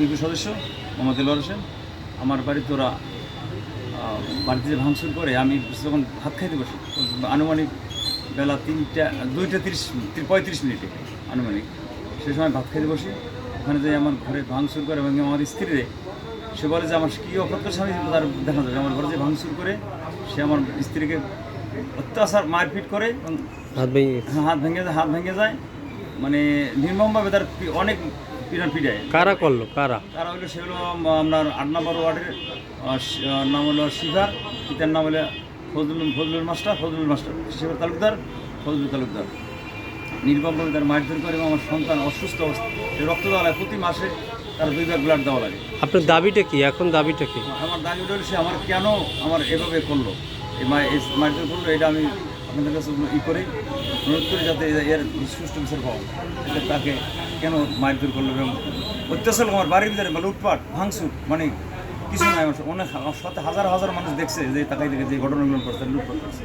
UP সদস্য মোহাম্মদ এলোয়ার হোসেন। আমার বাড়িতে ওরা বাড়িতে যে ভাঙচুর করে আমি যখন ভাত খাইতে বসি আনুমানিক বেলা তিনটা দুইটা তিরিশ পঁয়ত্রিশ মিনিটে আনুমানিক সেই সময় ভাত খাইতে বসি। ওখানে যে আমার ঘরে ভাঙচুর করে এবং আমার স্ত্রী সে বলে যে আমার কী অপরাধ করছে আমি তার দেখা যাবে আমার ঘরে যে ভাঙচুর করে সে আমার স্ত্রীকে অত্যাচার মারপিট করে এবং হাত ভেঙে হাত ভেঙে যায় হাত ভেঙে যায়। মানে নির্মমভাবে তার অনেক পিটান পিটায় কারা করল? কারা? তারা হলো সেগুলো আপনার আট নম্বর ওয়ার্ডের নাম হলো শিখার পিতার নাম হলো ফজলুল ফজলুল মাস্টার ফজলুল মাস্টার শিখার তালুকদার ফজলুল তালুকদার। নির্মমভাবে তার মারধর করে এবং আমার সন্তান অসুস্থ অবস্থা রক্ত দেওয়া লাগে প্রতি মাসে তার দুই ব্যাগ ব্লাড দেওয়া লাগে। আপনার দাবিটা কি? এখন দাবিটা কি? আমার দাবি ওটা হলো সে আমার কেন আমার এভাবে করল? এই মারধর করল এটা আমি আপনাদের কাছে ই করি অনুরোধ করি যাতে এর- এর সুষ্ঠু বিচার পাওয়া তাকে কেন মারধর করল? এবং অত্যাচার আমার বাড়ির ভিতরে বা লুটপাট, ভাঙচুর মানে কিছু নাই। অনেক হাজার হাজার মানুষ দেখছে যে তাকাই দেখে যে ঘটনাগুলো করছে লুটপাট করছে।